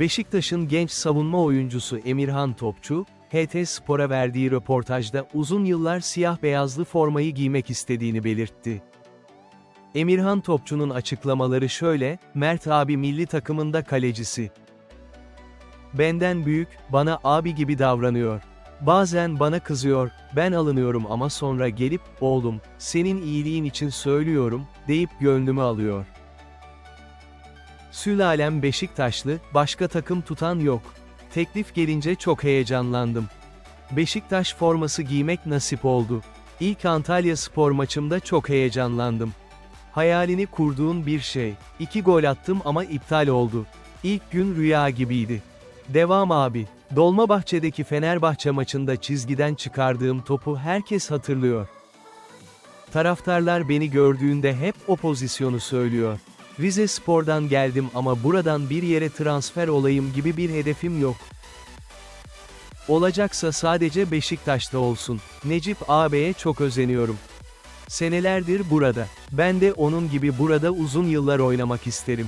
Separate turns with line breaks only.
Beşiktaş'ın genç savunma oyuncusu Emirhan Topçu, HT Spor'a verdiği röportajda uzun yıllar siyah beyazlı formayı giymek istediğini belirtti. Emirhan Topçu'nun açıklamaları şöyle, Mert abi milli takımında kalecisi. Benden büyük, bana abi gibi davranıyor. Bazen bana kızıyor, ben alınıyorum ama sonra gelip, oğlum, senin iyiliğin için söylüyorum, deyip gönlümü alıyor. Sülalem Beşiktaşlı, başka takım tutan yok. Teklif gelince çok heyecanlandım. Beşiktaş forması giymek nasip oldu. İlk Antalya spor maçımda çok heyecanlandım. Hayalini kurduğun bir şey. İki gol attım ama iptal oldu. İlk gün rüya gibiydi. Devam abi. Dolmabahçe'deki Fenerbahçe maçında çizgiden çıkardığım topu herkes hatırlıyor. Taraftarlar beni gördüğünde hep o pozisyonu söylüyor. Rize Spor'dan geldim ama buradan bir yere transfer olayım gibi bir hedefim yok. Olacaksa sadece Beşiktaş'ta olsun. Necip ağabeye çok özeniyorum. Senelerdir burada. Ben de onun gibi burada uzun yıllar oynamak isterim.